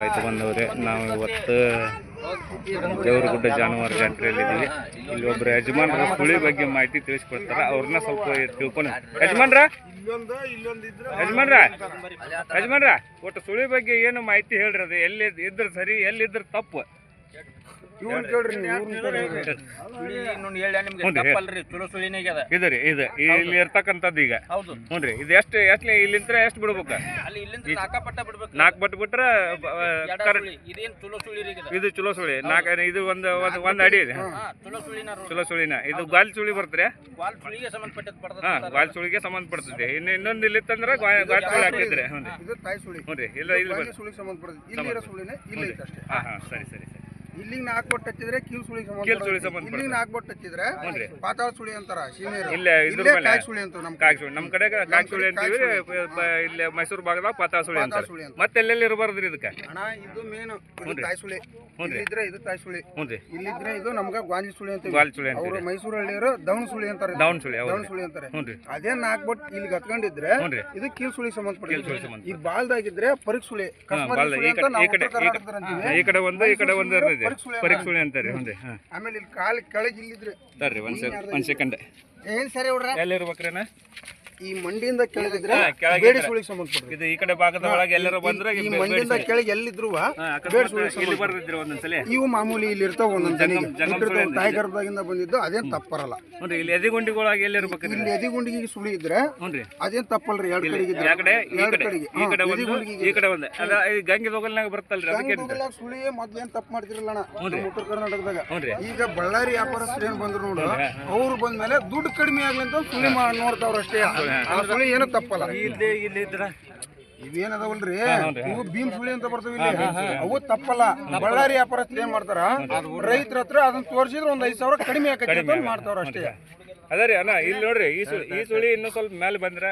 ಆಯ್ತು ಬಂದವ್ರೆ ನಾವು ಇವತ್ತು ದೇವರಗುಡ್ಡ ಜಾನುವಾರು ಜಾತ್ರೆಯಲ್ಲಿ ಇದ್ದೀವಿ ಇಲ್ಲಿ ಒಬ್ರು ಯಜಮಾನ್ರ ಸುಳಿ ಬಗ್ಗೆ ಮಾಹಿತಿ ತಿಳಿಸ್ಕೊಡ್ತಾರ. ಅವ್ರನ್ನ ಸ್ವಲ್ಪ ತಿಳ್ಕೊಂಡು ಯಜಮಾನ್ರ? ಯಜಮಾನ್ರ? ಯಜಮಾನ್ರ, ಒಟ್ಟು ಸುಳಿ ಬಗ್ಗೆ ಏನು ಮಾಹಿತಿ ಹೇಳ್ರಿ ಅದು. ಎಲ್ಲಿ ಇದ್ರ ಸರಿ ಎಲ್ಲಿದ್ರ ತಪ್ಪು? ಇದು ರೀ ಇದು. ಇಲ್ಲಿ ಇರ್ತಕ್ಕಂಥದ್ದು ಈಗ. ಹೌದು. ಹ್ಞೂ ರೀ ಇದು ಎಷ್ಟು ಎಷ್ಟು ಇಲ್ಲಿಂತ್ರ ಎಷ್ಟು ಬಿಡ್ಬೇಕು? ಅಲ್ಲಿ ಇಲ್ಲಿಂದ ಸಾಕಾಪಟ್ಟ ಬಿಡ್ಬೇಕು. ನಾಲ್ಕು ಬಟ್ ಬಿಟ್ರೆ ಇದು. ಚಲೋ ಸುಳಿ. ನಾಲ್ಕು ಇದು ಒಂದು ಒಂದು ಒಂದು ಅಡಿ ಇದೆ. ಚಲೋ ಸುಳಿನ. ಇದು ಗಾಲ್ ಸುಳಿ ಬರ್ತಾರೆ ಹಾ ಗಾಲ್ ಸುಳಿಗೆ ಸಂಬಂಧಪಡ್ತದೆ. ಇನ್ನು ಇನ್ನೊಂದು ಇಲ್ಲಿತ್ತಂದ್ರೆ ಗಾಲ್ ಸುಳಿ ಹಾಕಿದ್ರೆ. ಹ್ಞೂ ರೀ. ಹ್ಞೂ ರೀ ಇಲ್ಲ ಇಲ್ಲಿ ಹಾಂ ಹಾಂ. ಸರಿ ಸರಿ ಸರಿ. ಇಲ್ಲಿಗೆ ನಾಲ್ಕು ಬೊಟ್ಟು ಹಚ್ಚಿದ್ರೆ ಕೀಲ್ ಸುಳಿ ಕೀಲ್ ಸುಳಿ ಸಂಬಂಧ. ಇಲ್ಲಿಗೆ ನಾಲ್ಕು ಬೊಟ್ಟು ಹಚ್ಚಿದ್ರೆ ಹ್ಞೂನ್ರಿ. ಪಾತಾಳ ಸುಳಿ ಅಂತಾರ ಸೀನಿಯರ್ ಇಲ್ಲ ಇದ್ರ ಇಲ್ಲೇ ಮೇಲೆ. ಕಾಯಿ ಸುಳಿ ಅಂತ ನಮ್ಮ ಕಾಯಿ ಸುಳಿ. ನಮ್ಮ ಕಡೆ ಕಾಯಿ ಸುಳಿ ಅಂತೀವಿ ಬ- ಇಲ್ಲಿ ಮೈಸೂರು ಭಾಗದಾಗ ಪಾತಾ ಸುಳಿ ಪಾತಾಳ ಅಂತಾರೆ. ಸುಳಿ ಅಂತ. ಮತ್ತೆ ಎಲ್ಲೆಲ್ಲಿ ಇರಬಾರ್ದ್ರಿ ಇದಕ್ಕೆ? ಅಣ್ಣ ಇದು ಮೇನ್ ಇದು. ತಾಯಿ ಸುಳಿ. ಹ್ಞೂನ್ರಿ. ಇಲ್ಲಿದ್ರೆ ಇದು ತಾಯಿ ಸುಳಿ. ಹ್ಞೂ ರೀ ಇಲ್ಲಿದ್ರೆ ಇದು ನಮ್ಗ ಗಾಂಜಿ ಸುಳಿ ಅಂತ ಗಾಲ್ ಸುಳಿ ಅವರು ಅಂತೀವಿ ಸುಳಿ ಅಂತಾರೆ. ಡೌನ್ ಸುಳಿ ಹೌದು ದವಣ ಸುಳಿ ಅಂತಾರೆ. ಹ್ಞೂ ರೀ ಅದೇ ನಾಲ್ಕು ಬಟ್ ಇಲ್ಲಿ ಹತ್ಕೊಂಡಿದ್ರೆ ಹ್ಞೂ ರೀ ಇದು ಕೀಲ್ ಸುಳಿ ಕೀಲ್ ಸುಳಿ ಸಂಬಂಧಪಟ್ಟಿದೆ ಸಂಬಂಧ ಈ ಬಾಲ್ದಾಗಿದ್ರೆ ಪರಿಕ್ ಸುಳಿ. ಕಸ್ಮರಿ ಬಾಲ್ದ ಸುಳಿ ಈ ಅಂತ ಕಡೆ ನಾವು ಈ ಕಡೆ ಉತ್ತರ ಈ ಕರ್ನಾಟಕದಲ್ಲಿ ಕಡೆ ಅಂತೀವಿ. ಈ ಕಡೆ ಒಂದು ಈ ಕಡೆ ಒಂದು ಇರ್ತದೆ ಪರೀಕ್ ಸುಳಿ ಪರೀಕ್ಷೆ ಸುಳಿ ಅಂತಾರೆ ಹಾಂ. ಆಮೇಲೆ ಇಲ್ಲಿ ಕಾಲ್ ಕೆಳಗೆ ಇಲ್ಲಿದ್ರೆ ತರ್ರಿ ಒಂದು ಒಂದು ಸೆಕೆಂಡ್. ಏನ್ ಸರಿ ಹುಡ್ರ ಎಲ್ಲಿ ಇರ್ಬೇಕ್ರೇನ ಈ ಮಂಡಿಯಿಂದ ಕೆಳಗಿದ್ರೆ ಬೇಡಿ. ಸುಳಿಗೆ ಸಂಬಂಧಪಟ್ಟಿದೆ ಇದು ಈ ಕಡೆ ಭಾಗದ ಒಳಗೆ ಎಲ್ಲರೂ ಬಂದ್ರೆ ಈ ಮಂಡಿಯಿಂದ ಕೆಳಗೆ ಎಲ್ಲಿದ್ರು ಬೇಡ ಒಂದೊಂದ್ಸಲಿ? ಇವು ಮಾಮೂಲಿ ಇಲ್ಲಿ ಇರ್ತಾವ ಒಂದೊಂದು ಜನ ಬಂದಿದ್ದು ಅದೇನ್ ತಪ್ಪರಲ್ಲ. ನೋಡ್ರಿ ಇಲ್ಲಿ ಎದಿಗುಂಡಿಗಳಾಗಿ ಎಲ್ಲಿರ್ಬೇಕು ಇಲ್ಲಿ ಎದಿಗುಂಡಿಗೆ ಸುಳಿ ಇದ್ರೆ ಅದೇನ್ ತಪ್ಪಲ್ರಿ ಎರಡು ಕಡೆಗೆ ಇದ್ರೆ ಕಡೆ ಈ ಕಡೆ ಈ ಕಡೆ ಒಂದು ಈ ಕಡೆ ಒಂದು. ಅದ ಈ ಗಂಗೆ ದೊಗಲ್ನಾಗ ಬರ್ತಲ್ರಿ ಅದಕ್ಕೆ ಸುಳಿ ಮೊದ್ಲೇನ್ ತಪ್ಪು ಮಾಡ್ತಿರಲ್ಲ ಅಣ್ಣ? ಉತ್ತರ ಕರ್ನಾಟಕದಾಗ. ಈಗ ಬಳ್ಳಾರಿ ವ್ಯಾಪಾರಸ್ಥರು ಏನ್ ಬಂದ್ರು ನೋಡು ಅವ್ರು ಬಂದ್ಮೇಲೆ ದುಡ್ಡು ಕಡಿಮೆ ಆಗ್ಲಿ ಅಂತ ಸುಳಿ ನೋಡ್ತಾವ್ರಷ್ಟೇ ನೋಡ್ತಾವ್ರ ಅಷ್ಟೇ ಆ ಸುಳಿ ಏನು ತಪ್ಪಲ್ಲ. ಇಲ್ಲಿ ಇಲ್ಲಿ ಇದ್ರ? ಇವೇನದಾವಲ್ರಿ? ಇವು ಭೀಮ್ ಸುಳಿ ಅಂತ ಬರ್ತಾವ ಇಲ್ಲಿ. ಅವು ತಪ್ಪಲ್ಲ. ಬಳ್ಳಾರಿ ವ್ಯಾಪಾರಸ್ಥರು ಏನ್ ಮಾಡ್ತಾರ? ರೈತರ ಹತ್ರ ಅದನ್ನ ತೋರಿಸಿದ್ರೆ ಒಂದ್ ಐದ್ ಸಾವಿರ ಕಡಿಮೆ ಆಕತಿ ಅಂತ ಮಾಡ್ತಾವ್ರ ಅಷ್ಟೇ. ಅದ ರೀ ಅಣ್ಣ ಇಲ್ಲಿ ನೋಡ್ರಿ ಈ ಸುಳಿ ಈ ಸುಳಿ ಇನ್ನೂ ಸ್ವಲ್ಪ ಮೇಲೆ ಬಂದ್ರೆ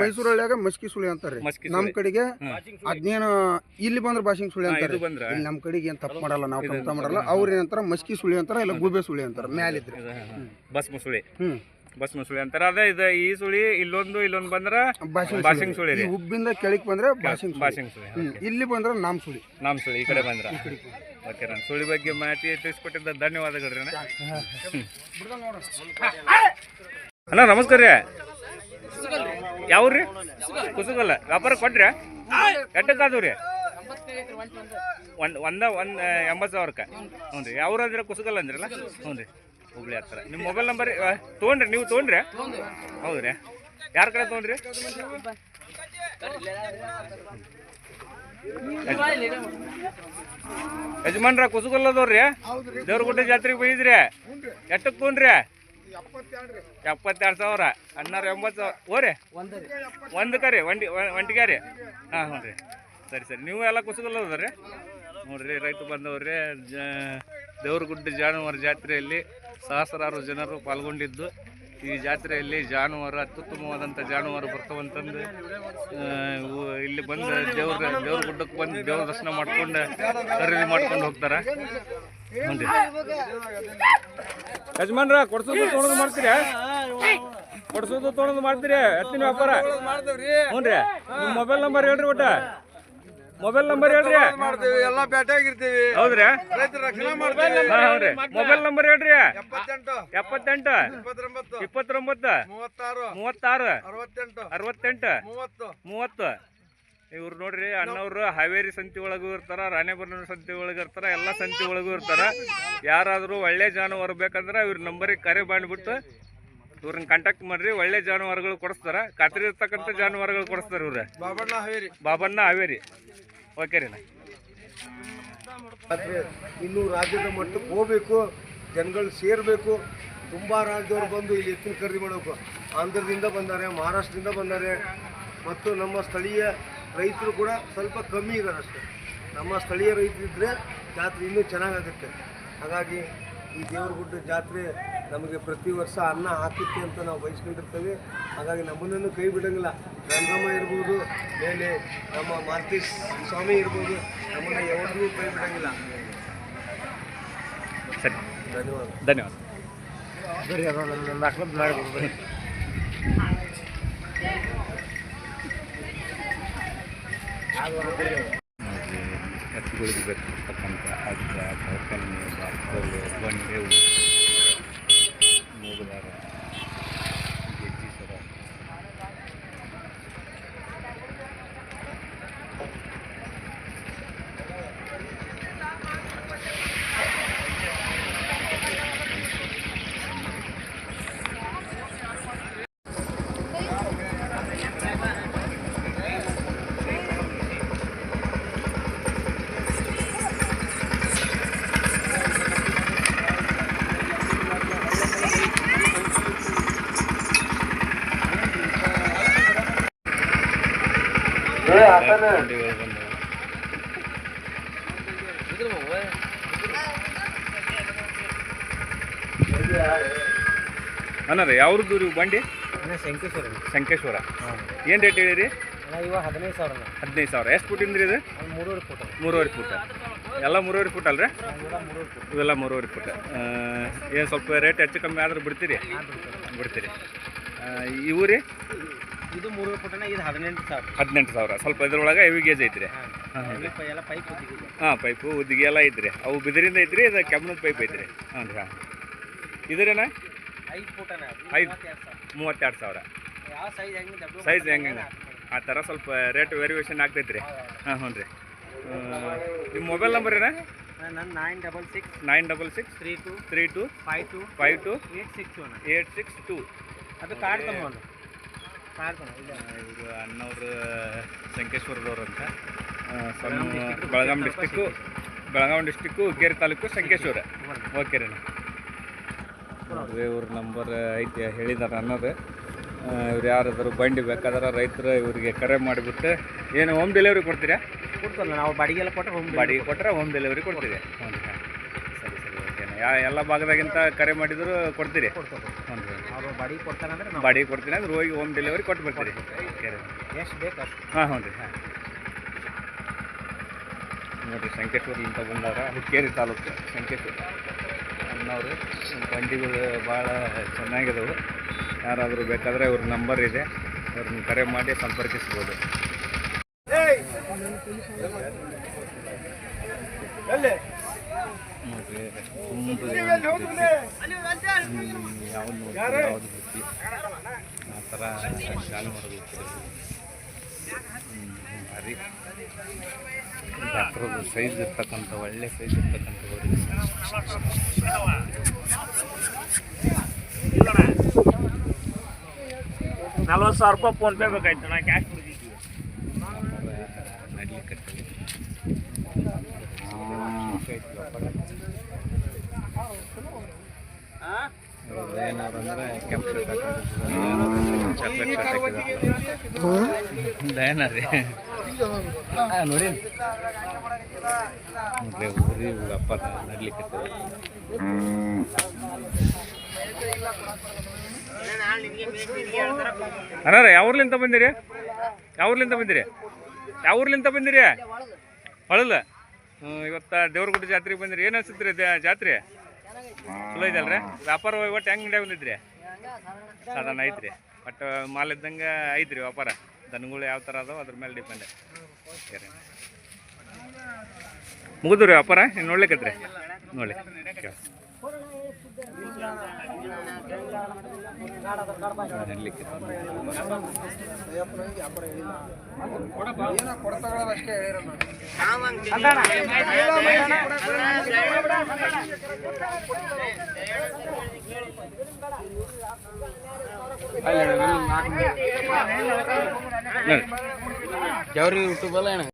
ಮೈಸೂರು ಹಳ್ಳಿಯಾಗ ಮಸ್ಕಿ ಸುಳಿ ಅಂತಾರೆ. ನಮ್ ಕಡೆಗೆ ಅದ್ನೇನು ಇಲ್ಲಿ ಬಂದ್ರೆ ಬಾಷಿಂಗ್ ಸುಳಿ ಅಂತಾರೆ. ಇಲ್ಲಿ ನಮ್ ಕಡೆಗೆ ಏನ್ ತಪ್ಪು ಮಾಡಲ್ಲ ನಾವು ಕೆಲಸ ಮಾಡಲ್ಲ. ಅವ್ರ ಏನಂತಾರ? ಮಸ್ಕಿ ಸುಳಿ ಅಂತಾರ ಇಲ್ಲ ಗೂಬೆ ಸುಳಿ ಅಂತಾರ. ಮ್ಯಾಲಿದ್ರೆ. ಬಸ್ ಮುಸುಳಿ ಹ್ಮ್. ಬಸ್ ಸುಳಿ ಅಂತಾರೆ. ಅದೇ ಇದು ಈ ಸುಳಿ ಇಲ್ಲೊಂದು ಇಲ್ಲೊಂದು ಬಂದ್ರೆ ಬಾಸಿಂಗ್ ಸುಳಿ. ರೀ. ಈ ಹುಬ್ಬಿಂದ ಕೆಳಗ್ ಬಂದ್ರೆ ಬಾಸಿಂಗ್ ಸುಳಿ. ಇಲ್ಲಿ ಬಂದ್ರೆ ನಾಮ್ ಸುಳಿ. ನಾಮ್ ಸುಳಿ ಈ ಕಡೆ ಬಂದ್ರ. ಓಕೆ ನಾನು ಸುಳಿ ಬಗ್ಗೆ ಮಾಹಿತಿ ತಿಳಿಸ್ಕೊಟ್ಟಿದ್ದ ಧನ್ಯವಾದಗಳು ರೀ ಅಣ್ಣ. ನಮಸ್ಕಾರ ರೀ. ಯಾವ್ರಿ? ಕುಸುಗಲ್ಲ. ವ್ಯಾಪಾರ ಕೊಟ್ರಿ? ಎಟ್ಟಕ್ಕಾದವು ರೀ? ಒಂದು ಒಂದ ಒಂದು ಎಂಬತ್ತು ಸಾವಿರಕ್ಕೆ. ಹ್ಞೂ ರೀ. ಯಾವ್ರು ಅಂದ್ರೆ ಕುಸುಗಲ್ಲ ಅಂದ್ರಲ್ಲ? ಹ್ಞೂ ರೀ. ಹುಬ್ಳಿ ಹತ್ರ. ನಿಮ್ಮ ಮೊಬೈಲ್ ನಂಬರ್ ತೊಗೊಂಡ್ರಿ, ನೀವು ತೊಗೊಂಡ್ರಿ? ಹೌದ್ರಿ. ಯಾರ ಕಡೆ ತೊಗೊಂಡ್ರಿ? ಯಜಮಾನ್ರ ಕುಸುಗಲ್ಲದವ್ರಿ ದೇವ್ರಗುಡ್ಡ ಜಾತ್ರೆಗೆ ಬೈದ್ರಿ ಎಷ್ಟಕ್ಕೆ ತೊಗೊಂಡ್ರಿ? ಎಪ್ಪತ್ತೆರಡು ಸಾವಿರ. ಹನ್ನಾರು ಎಂಬತ್ತು ಸಾವಿರ. ಓರಿ ಒಂದಕ್ಕೆ ರೀ, ಒಂಟಿ ಒಂಟಿಗೆ ರೀ. ಹಾಂ, ಹ್ಞೂ ಸರಿ ಸರಿ. ನೀವು ಎಲ್ಲ ಕುಸುಗಲ್ಲದವ್ರಿ ನೋಡ್ರಿ ರೈತ ಬಂದವ್ರಿ ದೇವ್ರಗುಡ್ಡ ಜಾನುವಾರು ಜಾತ್ರೆಯಲ್ಲಿ ಸಹಸ್ರಾರು ಜನರು ಪಾಲ್ಗೊಂಡಿದ್ದು. ಈ ಜಾತ್ರೆಯಲ್ಲಿ ಜಾನುವಾರು ಅತ್ಯುತ್ತಮವಾದಂಥ ಜಾನುವಾರು ಬರ್ತವಂತಂದು ಇಲ್ಲಿ ಬಂದು ದೇವ್ರ ದೇವ್ರ ಗುಡ್ಡಕ್ಕೆ ಬಂದು ದೇವ್ರ ದರ್ಶನ ಮಾಡ್ಕೊಂಡು ಖರೀದಿ ಮಾಡ್ಕೊಂಡು ಹೋಗ್ತಾರೆ. ಹ್ಞೂ ಯಜಮಾನ್ರ ಕೊಡ್ಸೋದು ತೊಗೊಂಡು ಮಾಡ್ತೀರಾ? ಕೊಡ್ಸೋದು ತೊಳೆದು ಮಾಡ್ತೀರಿ? ಎತ್ತಿನ ವ್ಯಾಪಾರ? ಹ್ಞೂ ರೀ ನಿಮ್ಮ ಮೊಬೈಲ್ ನಂಬರ್ ಹೇಳ್ರಿ ಒಟ್ಟ. ಮೊಬೈಲ್ ನಂಬರ್ ಹೇಳ್ರಿ. ಮಾಡ್ತೀವಿ ಎಲ್ಲ ಬೇಟೆ ಆಗಿರ್ತೀವಿ ಹೌದ್ರಿ? ರೈತರ ರಕ್ಷಣೆ ಮಾಡ್ತೇವೆ. ಹಾಂ ಹ್ಞೂ ಮೊಬೈಲ್ ನಂಬರ್ ಹೇಳ್ರಿ. ಎಪ್ಪತ್ತೆಂಟು. ಎಪ್ಪತ್ತೆಂಟು. ಇಪ್ಪತ್ತೊಂಬತ್ತು. ಇಪ್ಪತ್ತೊಂಬತ್ತು. ಮೂವತ್ತಾರು. ಮೂವತ್ತಾರು. ಅರವತ್ತೆಂಟು. ಅರವತ್ತೆಂಟು. ಮೂವತ್ತು. ಮೂವತ್ತು. ಇವ್ರು ನೋಡ್ರಿ ಅಣ್ಣವ್ರು ಹಾವೇರಿ ಸಂತಿ ಒಳಗೂ ಇರ್ತಾರ ರಾಣೆಬೆನ್ನೂರು ಸಂತಿ ಒಳಗೆ ಇರ್ತಾರ ಎಲ್ಲ ಸಂತಿ ಒಳಗೂ ಇರ್ತಾರ. ಯಾರಾದರೂ ಒಳ್ಳೆ ಜಾನುವಾರು ಬೇಕಂದ್ರೆ ಇವ್ರ ನಂಬರಿಗೆ ಕರೆ ಮಾಡಿಬಿಟ್ಟು ಇವ್ರನ್ನ ಕಾಂಟ್ಯಾಕ್ಟ್ ಮಾಡ್ರಿ ಒಳ್ಳೆ ಜಾನುವಾರುಗಳು ಕೊಡಿಸ್ತಾರ. ಖಾತ್ರಿ ಇರ್ತಕ್ಕಂಥ ಜಾನುವಾರುಗಳು ಕೊಡಿಸ್ತಾರ ಇವ್ರ. ಬಾಬಣ್ಣ ಹಾವೇರಿ. ಬಾಬಣ್ಣ ಹಾವೇರಿ. ಓಕೆ ರೀ ಇನ್ನು ರಾಜ್ಯದ ಮಟ್ಟಕ್ಕೆ ಹೋಗಬೇಕು, ಜನಗಳು ಸೇರಬೇಕು. ತುಂಬ ರಾಜ್ಯದವ್ರು ಬಂದು ಇಲ್ಲಿ ಎತ್ತಿನ ಖರೀದಿ ಮಾಡಬೇಕು. ಆಂಧ್ರದಿಂದ ಬಂದಾರೆ, ಮಹಾರಾಷ್ಟ್ರದಿಂದ ಬಂದಾರೆ. ಮತ್ತು ನಮ್ಮ ಸ್ಥಳೀಯ ರೈತರು ಕೂಡ ಸ್ವಲ್ಪ ಕಮ್ಮಿ ಇದ್ದಾರೆ ಅಷ್ಟೇ. ನಮ್ಮ ಸ್ಥಳೀಯ ರೈತರಿದ್ದರೆ ಜಾತ್ರೆ ಇನ್ನೂ ಚೆನ್ನಾಗಾಗುತ್ತೆ. ಹಾಗಾಗಿ ಈ ದೇವರಗುಡ್ಡ ಜಾತ್ರೆ ನಮಗೆ ಪ್ರತಿ ವರ್ಷ ಅನ್ನ ಹಾಕುತ್ತೆ ಅಂತ ನಾವು ಬಯಸ್ಕೊಂಡಿರ್ತೇವೆ. ಹಾಗಾಗಿ ನಮ್ಮನ್ನು ಕೈ ಬಿಡಂಗಿಲ್ಲ. ರಂಗಮ್ಮ ಇರ್ಬೋದು ಮೇಲೆ ನಮ್ಮ ಮಾರ್ತೀಶ್ ಸ್ವಾಮಿ ಇರ್ಬೋದು ನಮ್ಮನ್ನು ಯಾವತ್ತೂ ಕೈ ಬಿಡೋಂಗಿಲ್ಲ. ಸರಿ. ಧನ್ಯವಾದ. ಧನ್ಯವಾದ. ಉಳಿದ್ಬೇಕಿರ್ತಕ್ಕಂಥ ಅಜ್ಜ ಕಲ್ಕನ್ನಿ ಬಾಕೋಲು ಬಂಡೆ ಮೂಗುದಾರ ಗೆಜ್ಜಿ ಸರ ಬಂಡಿಗಳು ಬಂದವು ಅಣ್ಣ ಯಾವ್ದು ರೀ ಬಂಡಿ? ಶಂಕೇಶ್ವರ ಸಂಕೇಶ್ವರ ಏನು ರೇಟ್ ಹೇಳಿರಿ? ಇವಾಗ ಹದಿನೈದು ಸಾವಿರ ಹದಿನೈದು ಸಾವಿರ. ಎಷ್ಟು ಫುಟ್ ರೀ ಇದು? ಮೂರುವರೆ ಫುಟ್ ಮೂರುವರೆ ಫುಟ್ ಎಲ್ಲ ಮೂರುವರೆ ಫುಟ್ ಅಲ್ರಿ? ಇವೆಲ್ಲ ಮೂರುವರೆ ಫುಟ್ ಏನು ಸ್ವಲ್ಪ ರೇಟ್ ಹೆಚ್ಚು ಕಮ್ಮಿ ಆದ್ರೆ ಬಿಡ್ತೀರಿ? ಬಿಡ್ತೀರಿ. ಇವು ರೀ ಇದು ಮೂರು ಫೋಟೋನ ಇದು ಹದಿನೆಂಟು ಸಾವಿರ. ಹದಿನೆಂಟು ಸಾವಿರ. ಸ್ವಲ್ಪ ಇದ್ರೊಳಗೆ ಹೆವಿ ಗೇಜ್ ಐತ್ರಿ. ಹಾಂ ರೀ ಎಲ್ಲ ಪೈಪ್ ಹಾಂ ಪೈಪು ಉದ್ದಿಗೆ ಎಲ್ಲ ಐತ್ರಿ. ಅವು ಬಿದಿರಿಂದ ಐತ್ರಿ ಇದು ಕೆಮ್ಮನದ ಪೈಪ್ ಐತ್ರಿ. ಹಾಂ ರೀ ಹಾಂ. ಇದ್ರೇನ? ಐದು ಫೋಟೋನ ಐದು. ಮೂವತ್ತೆರಡು ಸಾವಿರ. ಯಾವ ಸೈಜ್ ಹೆಂಗೆ ಸೈಜ್ ಹೆಂಗೆ? ಆ ಥರ ಸ್ವಲ್ಪ ರೇಟ್ ವೇರಿಯೇಷನ್ ಆಗ್ತೈತ್ರಿ. ಹಾಂ ಹ್ಞೂ ರೀ. ನಿಮ್ಮ ಮೊಬೈಲ್ ನಂಬರ್ ಏನ? ನನ್ನ nine double six nine double six three two three two five two five two eight six one eight six two ಅದು ಕಾರ್ಡ್ ತಗೊಂಡು. ಇವರು ಅಣ್ಣವರು ಸಂಕೇಶ್ವರದವ್ರು ಅಂತ Belgaum district Belagavi district Hukkeri taluk Sankeshwar. Okay ರೀ ನೋಡ್ರಿ ಇವ್ರ ನಂಬರ್ ಐತಿ ಹೇಳಿದಾರೆ ಅನ್ನೋದು. ಇವ್ರು ಯಾರಾದರೂ ಬಂಡಿ ಬೇಕಾದ್ರೆ ರೈತರು ಇವರಿಗೆ ಕರೆ ಮಾಡಿಬಿಟ್ಟು ಏನು ಹೋಮ್ ಡೆಲಿವರಿ ಕೊಡ್ತೀರಾ? ಕೊಡ್ತಾರೆ ನಾವು ಬಾಡಿಗೆಲ್ಲ ಕೊಟ್ಟರೆ ಹೋಮ್ ಬಾಡಿಗೆ ಕೊಟ್ಟರೆ ಹೋಮ್ ಡೆಲಿವರಿ ಕೊಡ್ತೀರಿ ಹ್ಞೂ ಸರಿ ಸರಿ ಓಕೆ ಯಾ ಎಲ್ಲ ಭಾಗದಾಗಿಂತ ಕರೆ ಮಾಡಿದರೂ ಕೊಡ್ತೀರಿ? ಕೊಡ್ತಾರೆ ಹ್ಞೂ ಬಾಡಿಗೆ ಕೊಡ್ತಾರಂದ್ರೆ ನಾವು ಬಾಡಿಗೆ ಕೊಡ್ತೀನಿ ಅಂದ್ರೆ ಹೋಗಿ ಹೋಮ್ ಡೆಲಿವರಿ ಕೊಟ್ಟು ಬರ್ತೀರಿ. ಎಷ್ಟು ಬೇಕು ಅಷ್ಟು. ಹಾಂ ಹ್ಞೂ ರೀ ಹಾಂ. ನೋಡಿರಿ ಇಂಥ ಬಂದಾರ ಹುಕ್ಕೇರಿ ತಾಲೂಕು ಸಂಕೇಶ್ವರ ಅನ್ನೋರು ಬಂಡಿಗಳು ಭಾಳ ಚೆನ್ನಾಗಿದಾವೆ. ಯಾರಾದರೂ ಬೇಕಾದರೆ ಇವ್ರ ನಂಬರ್ ಇದೆ. ಅವ್ರನ್ನ ಕರೆ ಮಾಡಿ ಸಂಪರ್ಕಿಸ್ಬೋದು. ನೋಡ್ರಿ ತುಂಬ ಯಾವ್ದು ಯಾವ್ದು ಬಿಟ್ಟು ಆ ಥರ ಶಾಲೆ ಮಾಡಬೇಕು ಭಾರಿ ಗಾತ್ರದ ಸೈಜ್ ಇರ್ತಕ್ಕಂಥ ಒಳ್ಳೆ ಸೈಜ್ ಇರ್ತಕ್ಕಂಥ ನಲ್ವತ್ತು ಸಾವಿರ ರೂಪಾಯಿ ಫೋನ್ ಪೇ ಬೇಕಾಯ್ತು. ನಾ ಕ್ಯಾಶ್ ನಡ್ಲಿಕ್ಕೆ ಏನಾದ್ರು ಅಂದ್ರೆ ಕೆಂಪು ಶರ್ಟ್ ಹಾಕಿದ್ರು ಚಾಕ್ಲೇಟ್ ಶರ್ಟ್ ಹಾಕಿದ್ರು ದಯನ ರೀ ನೋಡಿ ಊರಿ ನಡ್ಲಿಕ್ಕೆ ಅಣ್ಣ ಯಾವ ಊರ್ಲಿಂದ ಬಂದಿರಿ? ಯಾವ ಊರ್ಲಿಂದ ಬಂದಿರಿ? ಯಾವ ಊರ್ಲಿಂದ ಬಂದಿರಿ? ಹೊಳಲ್ಲ ಇವತ್ತ ದೇವ್ರಗುಡ್ಡ ಜಾತ್ರೆಗೆ ಬಂದಿರಿ. ಏನು ಅನ್ಸುತ್ತೆ ಜಾತ್ರೆ? ಚಲೋ ಇದಲ್ರಿ ವ್ಯಾಪಾರ ಒಟ್ಟು ಹೆಂಗೆ ನಡೆ ಬಂದಿದ್ರಿ? ಸಾಧಾರಣ ಐತ್ರಿ. ಬಟ್ ಮಾಲ್ ಇದ್ದಂಗ ಐತ್ರಿ ವ್ಯಾಪಾರ. ದನಗಳು ಯಾವ ಥರ ಅದಾವ ಅದ್ರ ಮೇಲೆ ಡಿಪೆಂಡ್ ಮುಗಿದು ರೀ ವ್ಯಾಪಾರ? ಇನ್ನು ನೋಡ್ಲಿಕ್ಕತ್ರಿ ನೋಡಿ ಹೇಳಿರಲ್ಲ ನೋಡಿ ಜವ್ರಿ ಯೂಟ್ಯೂಬ್ ಅಲ್ಲ